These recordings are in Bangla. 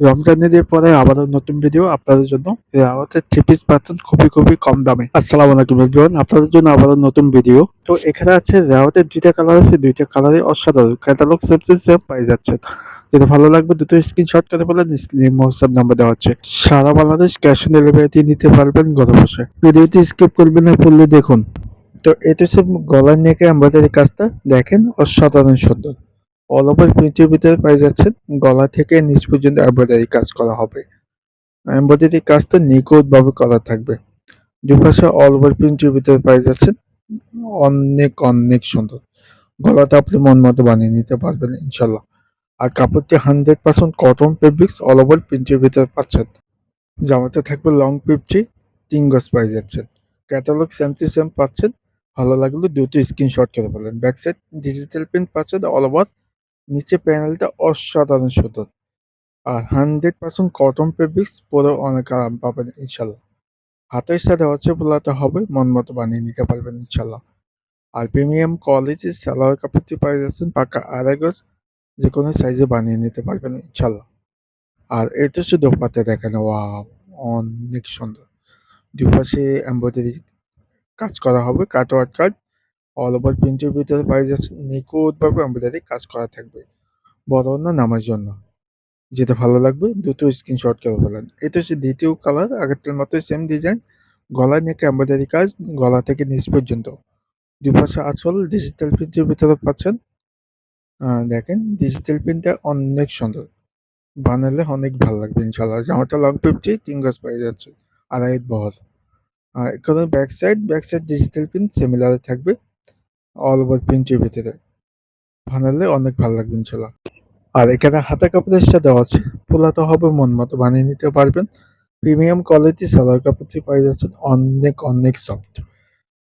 রমজান ঈদের পরে আবারও নতুন ভিডিও আপনাদের জন্য। আমাদের থ্রি পিস পাচ্ছেন খুবই খুবই কম দামে। আসসালামু আলাইকুম এভরিওয়ান আপনাদের জন্য আবারও নতুন ভিডিও তো এখানে আছে রাওয়াতের দুইটা কালার আছে, দুইটা কালারই অসাধারণ। ক্যাটালগ সেম সেম সেম পাই যাচ্ছে। যেটা ভালো লাগবে দুটো স্ক্রিনশট করে বলেন স্ক্রিনে হোয়াটসঅ্যাপ নাম্বার দেওয়া হচ্ছে। সারা বাংলাদেশ ক্যাশ অন ডেলিভারিতে নিতে পারবেন ঘরে বসে ভিডিওটি স্কিপ করবেন না পড়লে দেখুন। তো এটা হচ্ছে গলার নেকে এমব্রয়ডারি কাজটা দেখেন, অসাধারণ সুন্দর। অল ওভার প্রিন্টের ভিতরে পাই যাচ্ছেন, গলা থেকে নিচ পর্যন্ত এমব্রয়ডারি কাজ করা হবে। এমব্রয়ডারি কাজটা নিখুঁত ভাবে করা থাকবে। দুপাশে অল ওভার প্রিন্টের ভিতরে পাই যাচ্ছেন, অনেক অনেক সুন্দর। গলাটা আপনি মন মতো বানিয়ে নিতে পারবেন ইনশাল্লাহ আর কাপড়টি hundred percent cotton fabrics all over প্রিন্টের ভিতরে পাচ্ছেন। জামাতে থাকবে লং পিপটি তিন গজ পাই যাচ্ছেন। ক্যাটালগ সেম টু সেম পাচ্ছেন। ভালো লাগলে দুটো স্ক্রিনশট করে বলেন ব্যাক সাইড ডিজিটাল প্রিন্ট পাচ্ছেন অল ওভার নিচে প্যানেলটা অসাধারণ সুন্দর আর হান্ড্রেড পার্সেন্ট কটন ফেব্রিক্স পরে অনেক আরাম পাবেন ইনশাল্লাহ। হাতের সাথে হচ্ছে বোলাতে হবে, মন মতো বানিয়ে নিতে পারবেন ইনশাল্লাহ। আর প্রিমিয়াম কোয়ালিটির সালোয়ার কাপড়টি পাই যাচ্ছেন পাকা আড়াই গজ যে কোনো সাইজে বানিয়ে নিতে পারবেন ইনশাল্লাহ। আর এটা শুধু দোপাতে দেখেন ওয়া অনেক সুন্দর। দুপাশে এমব্রয়ডারি কাজ করা হবে কাটওয়ার্ক কাজ। অল ওভার প্রিন্টের ভিতরে পাই যাচ্ছে নিখুঁতভাবে এমব্রয়ডারি কাজ করা থাকবে। বড় না নামার জন্য। যেটা ভালো লাগবে দুটো স্ক্রিনশট করে বলেন। এটা হচ্ছে দ্বিতীয় কালার আগেরটার মতোই সেম ডিজাইন গলায় নেক এমব্রয়ডারি কাজ, গলা থেকে নিচ পর্যন্ত। দুপাশে আঁচল ডিজিটাল প্রিন্টের ভিতরে পাচ্ছেন। দেখেন ডিজিটাল প্রিন্টটা অনেক সুন্দর। বানালে অনেক ভালো লাগবে ইনশাল্লাহ জামাটা লং ফিফটি তিন গজ পেয়ে যাচ্ছে। আড়াই বহর। আর এখানে back side back side digital print similar থাকবে। অল ওভার প্রিন্টের ভিতরে বানালে অনেক ভালো লাগবে ইনশাল্লাহ। আর এখানে হাতা কাপড়ের সাথে দেওয়া আছে। পোলাতে হবে মন মতো বানিয়ে নিতে পারবেন। প্রিমিয়াম কোয়ালিটি সালোয়ার কাপড়টি পাই যাচ্ছেন অনেক অনেক সফট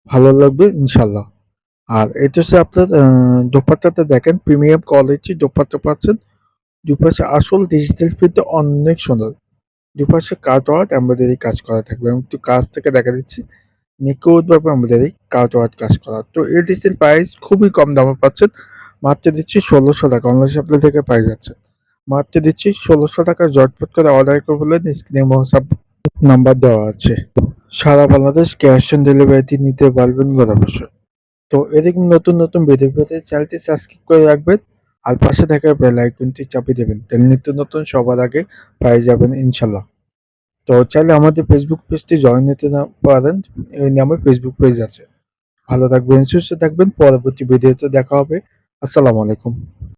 ভালো লাগবে ইনশাল্লাহ। আর এটা হচ্ছে আপনার আহ, দোপাট্টাটা দেখেন প্রিমিয়াম কোয়ালিটি দোপাট্টা পাচ্ছেন। দুপাশে আসল ডিজিটাল প্রিন্টে অনেক সুন্দর। দুপাশে কাট আর্ট এমব্রয়ডারি কাজ করা থাকবে। আমি একটু কাজ থেকে দেখা দিচ্ছি। নিখুঁতভাবে এমব্রয়ডারি কাট আর্ট কাজ করা। তো এই ডিসের প্রাইস খুবই কম দামে পাচ্ছেন। মাত্র দিচ্ছি ষোলোশো টাকা। অনলাইন সাপ্লাই থেকে পাই যাচ্ছে। মাত্র দিচ্ছি ষোলোশো টাকা জটপট করে অর্ডার করে বলে স্ক্রিনে হোয়াটসঅ্যাপ নাম্বার দেওয়া আছে। সারা বাংলাদেশ ক্যাশ অন ডেলিভারিতে নিতে পারবেন ঘরে বসে। তো এরকম নতুন নতুন ভিডিও পেতে চ্যানেলটি সাবস্ক্রাইব করে রাখবেন। আর পাশে থাকা বেল আইকনটি চাপিয়ে দেবেন। তাহলে নিত্য নতুন সবার আগে পেয়ে যাবেন ইনশাল্লাহ। তো চাইলে আমাদের ফেসবুক পেজটি জয়েন নিতে পারেন। এই নামে ফেসবুক পেজ আছে। ভালো থাকবেন, সুস্থ থাকবেন। পরবর্তী ভিডিওতে দেখা হবে। আসসালামু আলাইকুম।